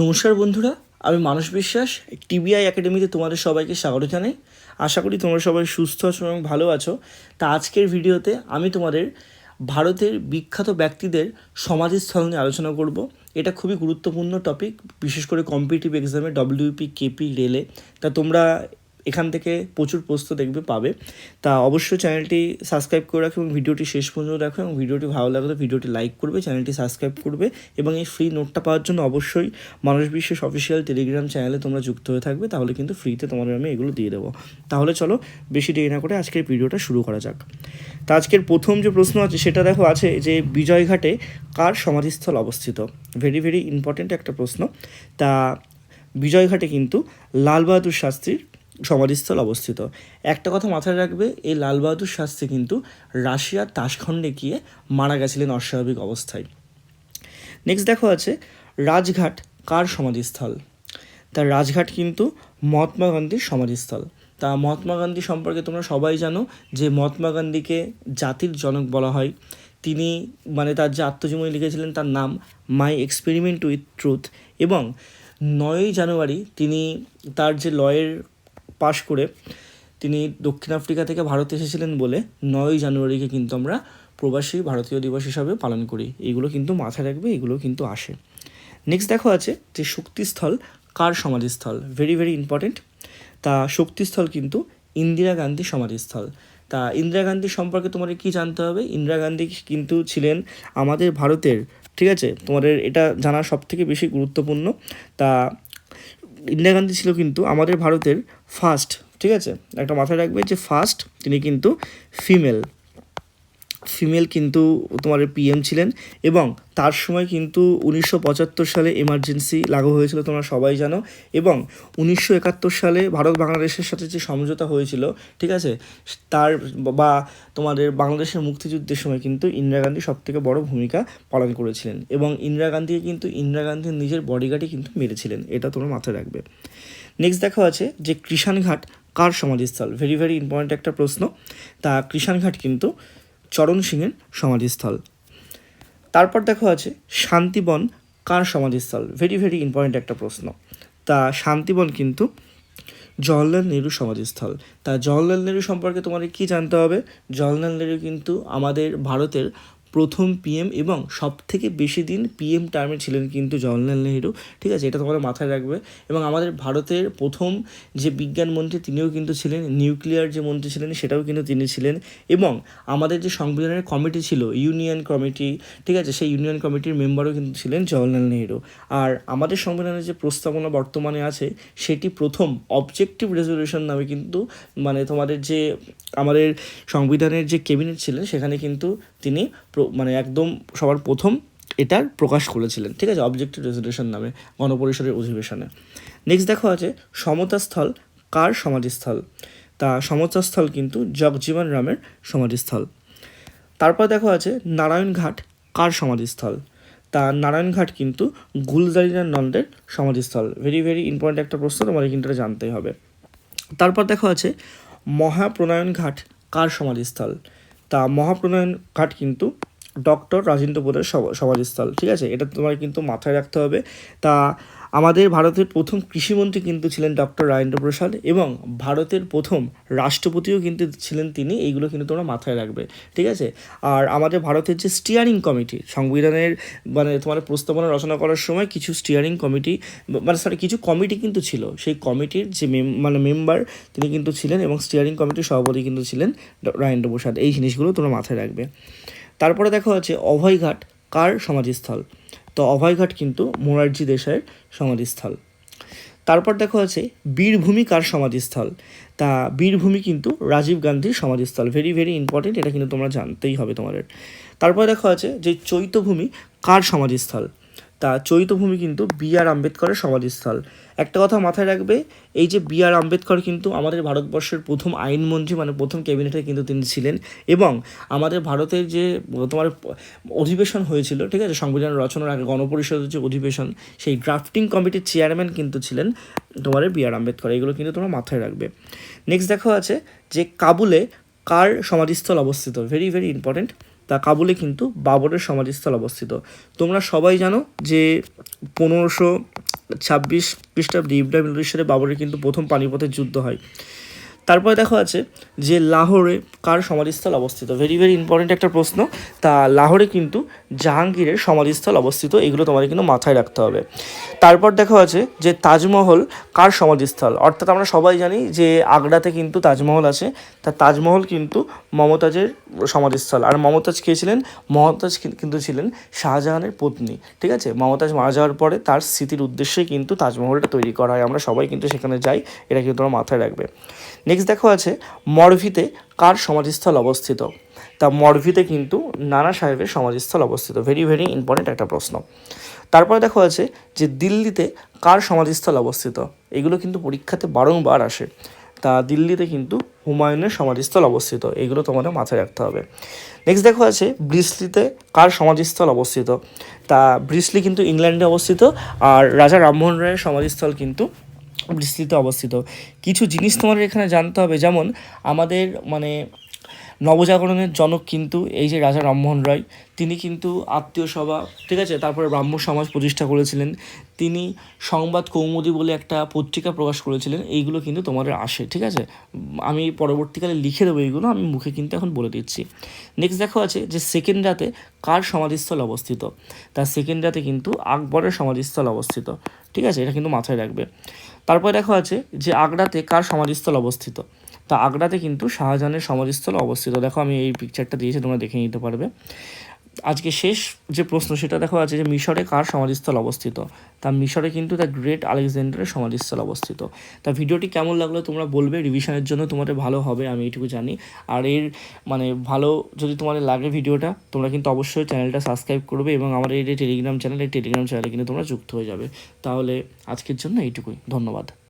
নমস্কার বন্ধুরা, আমি মানস বিশ্বাস, টিবিআই একাডেমিতে তোমাদের সবাইকে স্বাগত জানাই। আশা করি তোমরা সবাই সুস্থ আছো এবং ভালো আছো। তা আজকের ভিডিওতে আমি তোমাদের ভারতের বিখ্যাত ব্যক্তিদের সমাধিস্থল নিয়ে আলোচনা করব। এটা খুবই গুরুত্বপূর্ণ টপিক বিশেষ করে কম্পিটিটিভ এক্সামে ডব্লিউপি কেপি রেলে তা তোমরা এখান থেকে প্রচুর প্রশ্ন দেখবে, পাবে। তা অবশ্যই চ্যানেলটি সাবস্ক্রাইব করে রাখো এবং ভিডিওটি শেষ পর্যন্ত রাখো এবং ভিডিওটি ভালো লাগলে ভিডিওটি লাইক করবে, চ্যানেলটি সাবস্ক্রাইব করবে এবং এই ফ্রি নোটটা পাওয়ার জন্য অবশ্যই মানুষ বিশেষ অফিসিয়াল টেলিগ্রাম চ্যানেলে তোমরা যুক্ত হয়ে থাকবে, তাহলে কিন্তু ফ্রিতে তোমাদের আমি এগুলো দিয়ে দেবো। তাহলে চলো বেশি দেরি না করে আজকের ভিডিওটা শুরু করা যাক। তা আজকের প্রথম যে প্রশ্ন আছে, সেটা দেখো আছে যে বিজয়ঘাটে কার সমাধিস্থল অবস্থিত? ভেরি ভেরি ইম্পর্ট্যান্ট একটা প্রশ্ন। তা বিজয়ঘাটে কিন্তু লাল বাহাদুর শাস্ত্রীর সমাধিস্থল অবস্থিত। একটা কথা মাথায় রাখবে, এই লাল বাহাদুর শাস্ত্রী কিন্তু রাশিয়ার তাসখণ্ডে গিয়ে মারা গেছিলেন অস্বাভাবিক অবস্থায়। নেক্সট দেখো আছে, রাজঘাট কার সমাধিস্থল? তা রাজঘাট কিন্তু মহাত্মা গান্ধীর সমাধিস্থল। তা মহাত্মা গান্ধী সম্পর্কে তোমরা সবাই জানো যে মহাত্মা গান্ধীকে জাতির জনক বলা হয়। তিনি মানে তার যে আত্মজীবনী লিখেছিলেন তার নাম মাই এক্সপেরিমেন্ট উইথ ট্রুথ এবং নয়ই জানুয়ারি তিনি তার যে লয়ের পাশ করে তিনি দক্ষিণ আফ্রিকা থেকে ভারতে এসেছিলেন বলে নয়ই জানুয়ারিকে কিন্তু আমরা প্রবাসী ভারতীয় দিবস হিসাবে পালন করি। এগুলো কিন্তু মাথায় রাখবে এগুলো কিন্তু আসে। নেক্সট দেখো আছে যে শক্তিস্থল কার সমাধিস্থল? ভেরি ভেরি ইম্পর্টেন্ট তা শক্তিস্থল কিন্তু ইন্দিরা গান্ধী সমাধিস্থল। তা ইন্দিরা গান্ধী সম্পর্কে তোমাদের কি জানতে হবে? ইন্দিরা গান্ধী কিন্তু ছিলেন আমাদের ভারতের, ঠিক আছে? তোমাদের এটা জানা সব থেকে বেশি গুরুত্বপূর্ণ। তা ইন্দিরা গান্ধী ছিল কিন্তু আমাদের ভারতের ফার্স্ট ঠিক আছে? একটা মাথায় রাখবে যে ফার্স্ট তিনি কিন্তু ফিমেল ফিমেল কিন্তু তোমার পিএম ছিলেন এবং তার সময় কিন্তু উনিশশো পঁচাত্তর সালে এমার্জেন্সি লাগু হয়েছিল, তোমরা সবাই জানো। এবং উনিশশো একাত্তর সালে ভারত বাংলাদেশের সাথে যে সমঝোতা হয়েছিল, ঠিক আছে? তার বা তোমাদের বাংলাদেশের মুক্তিযুদ্ধের সময় কিন্তু ইন্দিরা গান্ধী সব থেকে বড় ভূমিকা পালন করেছিলেন এবং ইন্দিরা গান্ধীকে কিন্তু ইন্দিরা গান্ধীর নিজের বডিগার্ডই কিন্তু মেরেছিলেন, এটা তোমরা মাথায় রাখবে। নেক্সট দেখা আছে যে কৃষাণঘাট কার সমাধিস্থল? ভেরি ভেরি ইম্পর্ট্যান্ট একটা প্রশ্ন। তা কৃষাণঘাট কিন্তু চরণ সিংয়ের সমাধিস্থল। তারপর দেখো আছে, শান্তিবন কার সমাধিস্থল? ভেরি ভেরি ইম্পর্টেন্ট একটা প্রশ্ন। তা শান্তিবন কিন্তু জওয়াহরলাল নেহরু সমাধিস্থল। তা জওয়াহরলাল নেহরু সম্পর্কে তোমাদের কি জানতে হবে? জওয়াহরলাল নেহরু কিন্তু আমাদের ভারতের প্রথম পিএম এবং সব থেকে বেশি দিন পিএম টার্মে ছিলেন কিন্তু জওয়াহরলাল নেহরু। ঠিক আছে, এটা তোমাদের মাথায় রাখবে। এবং আমাদের ভারতের প্রথম যে বিজ্ঞান মন্ত্রী, তিনিও কিন্তু ছিলেন। নিউক্লিয়ার যে মন্ত্রী ছিলেন, সেটাও কিন্তু তিনি ছিলেন। এবং আমাদের যে সংবিধানের কমিটি ছিল, ইউনিয়ন কমিটি, ঠিক আছে, সেই ইউনিয়ন কমিটির মেম্বারও কিন্তু ছিলেন জওয়াহরলাল নেহরু। আর আমাদের সংবিধানের যে প্রস্তাবনা বর্তমানে আছে, সেটি প্রথম অবজেক্টিভ রেজলিউশন নামে কিন্তু মানে তোমাদের যে আমাদের সংবিধানের যে ক্যাবিনেট ছিলেন, সেখানে কিন্তু তিনি মানে একদম সবার প্রথম এটার প্রকাশ করেছিলেন। ঠিক আছে? অবজেক্টিভ রেজলিউশন নামে গণপরিষদের অধিবেশনে। নেক্সট দেখো আছে, সমতাস্থল কার সমাধিস্থল? তা সমতাস্থল কিন্তু জগজীবন রামের সমাধিস্থল। তারপর দেখো আছে নারায়ণঘাট কার সমাধিস্থল? তা নারায়ণঘাট কিন্তু গুলজারিনার নন্দের সমাধিস্থল। ভেরি ভেরি ইম্পর্ট্যান্ট একটা প্রশ্ন, তোমাদের কিন্তু এটা জানতেই হবে। তারপর দেখো আছে, মহাপ্রণয়ন ঘাট কার সমাধিস্থল? তা মহাপ্রণয়ন ঘাট কিন্তু ডক্টর রাজেন্দ্র প্রধানের সমাধিস্থল ঠিক আছে? এটা তোমার কিন্তু মাথায় রাখতে হবে। তা আমাদের ভারতের প্রথম কৃষিমন্ত্রী কিন্তু ছিলেন ডক্টর রাজেন্দ্র প্রসাদ এবং ভারতের প্রথম রাষ্ট্রপতিও কিন্তু ছিলেন তিনি, এইগুলো কিন্তু তোমরা মাথায় রাখবে, ঠিক আছে? আর আমাদের ভারতের যে স্টিয়ারিং কমিটি সংবিধানের মানে তোমার প্রস্তাবনা রচনা করার সময় কিছু স্টিয়ারিং কমিটি মানে সরি কিছু কমিটি কিন্তু ছিল। সেই কমিটির যে মেম মানে মেম্বার তিনি কিন্তু ছিলেন এবং স্টিয়ারিং কমিটির সভাপতি কিন্তু ছিলেন রাজেন্দ্র প্রসাদ। এই জিনিসগুলো তোমরা মাথায় রাখবে। তারপরে দেখা হচ্ছে অভয়ঘাট কার সমাধিস্থল? তো অভয়ঘাট কিন্তু মোরারজি দেশাইয়ের সমাধিস্থল। তারপর দেখা আছে বীরভূমি কার সমাধিস্থল? তা বীরভূমি কিন্তু রাজীব গান্ধীর সমাধিস্থল। ভেরি ভেরি ইম্পর্টেন্ট এটা কিন্তু তোমরা জানতেই হবে তোমাদের। তারপর দেখা আছে যে চৈতভূমি কার সমাধিস্থল? তা চৈতভূমি কিন্তু বি আর আম্বেদকরের সমাধিস্থল। একটা কথা মাথায় রাখবে, এই যে বি আর আম্বেদকর কিন্তু আমাদের ভারতবর্ষের প্রথম আইনমন্ত্রী মানে প্রথম ক্যাবিনেটে কিন্তু তিনি ছিলেন এবং আমাদের ভারতের যে, তোমার অধিবেশন হয়েছিল, ঠিক আছে, সংবিধান রচনার আগে গণপরিষদের যে অধিবেশন, সেই ড্রাফটিং কমিটির চেয়ারম্যান কিন্তু ছিলেন তোমার বি আর আম্বেদকর, এগুলো কিন্তু তোমরা মাথায় রাখবে। নেক্সট দেখা আছে যে, কাবুলে কার সমাধিস্থল অবস্থিত? ভেরি ভেরি ইম্পর্টেন্ট তা কাবুলে কিন্তু বাবরের সমাধিস্থল অবস্থিত। তোমরা সবাই জানো যে পনেরোশো ছাব্বিশ খ্রিস্টাব্দে ইব্রাহিম নদীশ্বরে বাবরের কিন্তু প্রথম পানিপথের যুদ্ধ হয়। তারপরে দেখা আছে যে লাহোরে কার সমাধিস্থল অবস্থিত? ভেরি ভেরি ইম্পর্টেন্ট একটা প্রশ্ন। তা লাহোরে কিন্তু জাহাঙ্গীরের সমাধিস্থল অবস্থিত, এগুলো তোমাদের কিন্তু মাথায় রাখতে হবে। তারপর দেখা আছে যে তাজমহল কার সমাধিস্থল? অর্থাৎ আমরা সবাই জানি যে আগ্রাতে কিন্তু তাজমহল আছে, তা তাজমহল কিন্তু মমতাজের সমাধিস্থল। আর মমতাজ কে ছিলেন? মমতাজ কিন্তু ছিলেন শাহজাহানের পত্নী, ঠিক আছে? মমতাজ মারা যাওয়ার পরে তার স্মৃতির উদ্দেশ্যে কিন্তু তাজমহলটা তৈরি করা হয়। আমরা সবাই কিন্তু সেখানে যাই, এটা কিন্তু তোমরা মাথায় রাখবে। নেক্সট দেখো আছে, মরভিতে কার সমাধিস্থল অবস্থিত? তা মরভিতে কিন্তু নানা সাহেবের সমাধিস্থল অবস্থিত। ভেরি ভেরি ইম্পর্টেন্ট একটা প্রশ্ন। তারপরে দেখো আছে যে দিল্লিতে কার সমাধিস্থল অবস্থিত? এগুলো কিন্তু পরীক্ষাতে বারংবার আসে। তা দিল্লিতে কিন্তু হুমায়ুনের সমাধিস্থল অবস্থিত। এগুলো তোমাদের মাথায় রাখতে হবে। নেক্সট দেখো আছে, ব্রিসলিতে কার সমাধিস্থল অবস্থিত? তা ব্রিসলি কিন্তু ইংল্যান্ডে অবস্থিত, আর রাজা রামমোহন রায়ের সমাধিস্থল কিন্তু ব্রিসলিতে অবস্থিত। কিছু জিনিস তোমাদের এখানে জানতে হবে যেমন আমাদের মানে নবজাগরণের জনক কিন্তু এই যে রাজা রামমোহন রায়, তিনি কিন্তু আত্মীয় সভা, ঠিক আছে? তারপরে ব্রাহ্ম সমাজ প্রতিষ্ঠা করেছিলেন। তিনি সংবাদ কৌমুদি বলে একটা পত্রিকা প্রকাশ করেছিলেন। এইগুলো কিন্তু তোমাদের আসে, ঠিক আছে? আমি পরবর্তীকালে লিখে দেবো এইগুলো, আমি মুখে কিন্তু এখন বলে দিচ্ছি। নেক্সট দেখো আছে যে সেকেন্ড রাতে কার সমাধিস্থল অবস্থিত? তার সেকেন্ড রাতে কিন্তু আকবরের সমাধিস্থল অবস্থিত, ঠিক আছে? এটা কিন্তু মাথায় রাখবে। তারপরে দেখো আছে যে আগ্রাতে কার সমাধিস্থল অবস্থিত? তা আগ্রাতে কিন্তু শাহজাহানের সমাধিস্থল অবস্থিত। দেখো, আমি এই পিকচারটা দিয়েছি, তোমরা দেখে নিতে পারবে। আজকে শেষ যে প্রশ্ন, সেটা দেখো আছে যে, মিশরে কার সমাধিস্থল অবস্থিত? তা মিশরে কিন্তু দ্য গ্রেট আলেকজান্ডারের সমাধিস্থল অবস্থিত। তা ভিডিওটি কেমন লাগল তোমরা বলবে রিভিশনের জন্য তোমাদের ভালো হবে, আমি এইটুকু জানি। আর এর মানে ভালো যদি তোমাদের লাগে ভিডিওটা, তোমরা কিন্তু অবশ্যই চ্যানেলটা সাবস্ক্রাইব করবে এবং আমার এই যে টেলিগ্রাম চ্যানেল এই টেলিগ্রাম চ্যানেলে কিন্তু তোমরা যুক্ত হয়ে যাবে। তাহলে আজকের জন্য এইটুকুই। ধন্যবাদ।